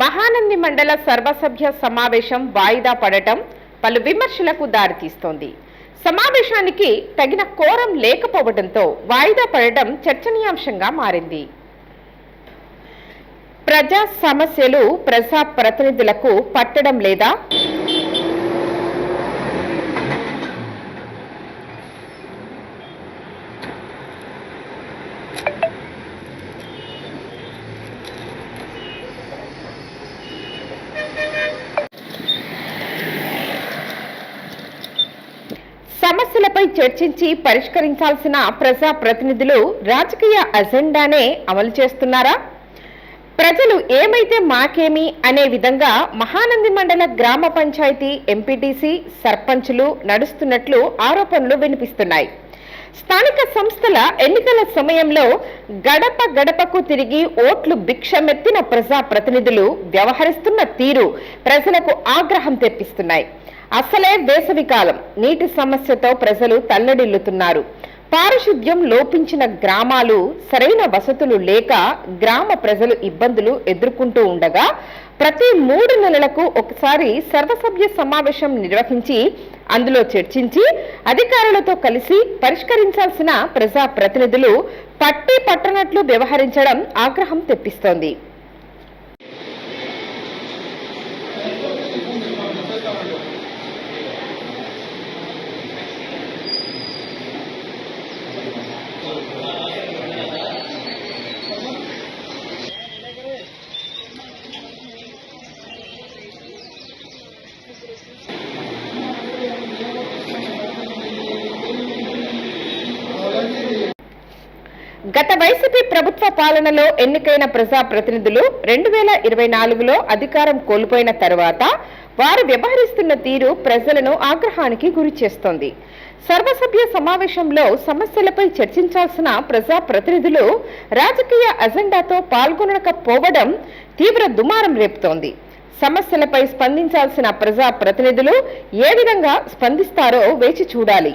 మహానంది మండల సర్వసభ్య సమావేశం వాయిదా పడటం పలు విమర్శలకు దారితీస్తోంది. సమావేశానికి తగిన కోరం లేకపోవడంతో వాయిదా పడటం చర్చనీయాంశంగా మారింది. ప్రజా సమస్యలు ప్రజా ప్రతినిధులకు పట్టడం లేదా సమస్యలపై చర్చించి పరిష్కరించాల్సిన ప్రజా ప్రతినిధులు రాజకీయ అజెండానే అమలు చేస్తున్నారా? ప్రజలు ఏమైతే మాకేమి అనే విధంగా మహానంది మండల గ్రామ పంచాయతీ ఎంపీటీసీ సర్పంచులు నడుస్తున్నట్లు ఆరోపణలు వినిపిస్తున్నాయి. స్థానిక సంస్థల ఎన్నికల సమయంలో గడప గడపకు తిరిగి ఓట్లు భిక్షమెత్తిన ప్రజా ప్రతినిధులు వ్యవహరిస్తున్న తీరు ప్రజలకు ఆగ్రహం తెప్పిస్తున్నాయి. అసలే వేసవికాలం. నీటి సమస్యతో ప్రజలు తల్లడిల్లుతున్నారు. పారిశుద్ధ్యం లోపించిన గ్రామాలు సరైన వసతులు లేక గ్రామ ప్రజలు ఇబ్బందులు ఎదుర్కొంటూ ఉండగా ప్రతి మూడు నెలలకు ఒకసారి సర్వసభ్య సమావేశం నిర్వహించి అందులో చర్చించి అధికారులతో కలిసి పరిష్కరించాల్సిన ప్రజా ప్రతినిధులు పట్టి పట్టనట్లు వ్యవహరించడం ఆగ్రహం తెప్పిస్తోంది. గత వైసీపీ ప్రభుత్వ పాలనలో ఎన్నికైన ప్రజా ప్రతినిధులు రెండు వేల ఇరవై నాలుగులో అధికారం కోల్పోయిన తర్వాత వారు వ్యవహరిస్తున్న తీరు ప్రజలను ఆగ్రహానికి గురి చేస్తోంది. సర్వసభ్య సమావేశంలో సమస్యలపై చర్చించాల్సిన ప్రజా ప్రతినిధులు రాజకీయ అజెండాతో పాల్గొనకపోవడం తీవ్ర దుమారం రేపుతోంది. సమస్యలపై స్పందించాల్సిన ప్రజా ప్రతినిధులు ఏ విధంగా స్పందిస్తారో వేచి చూడాలి.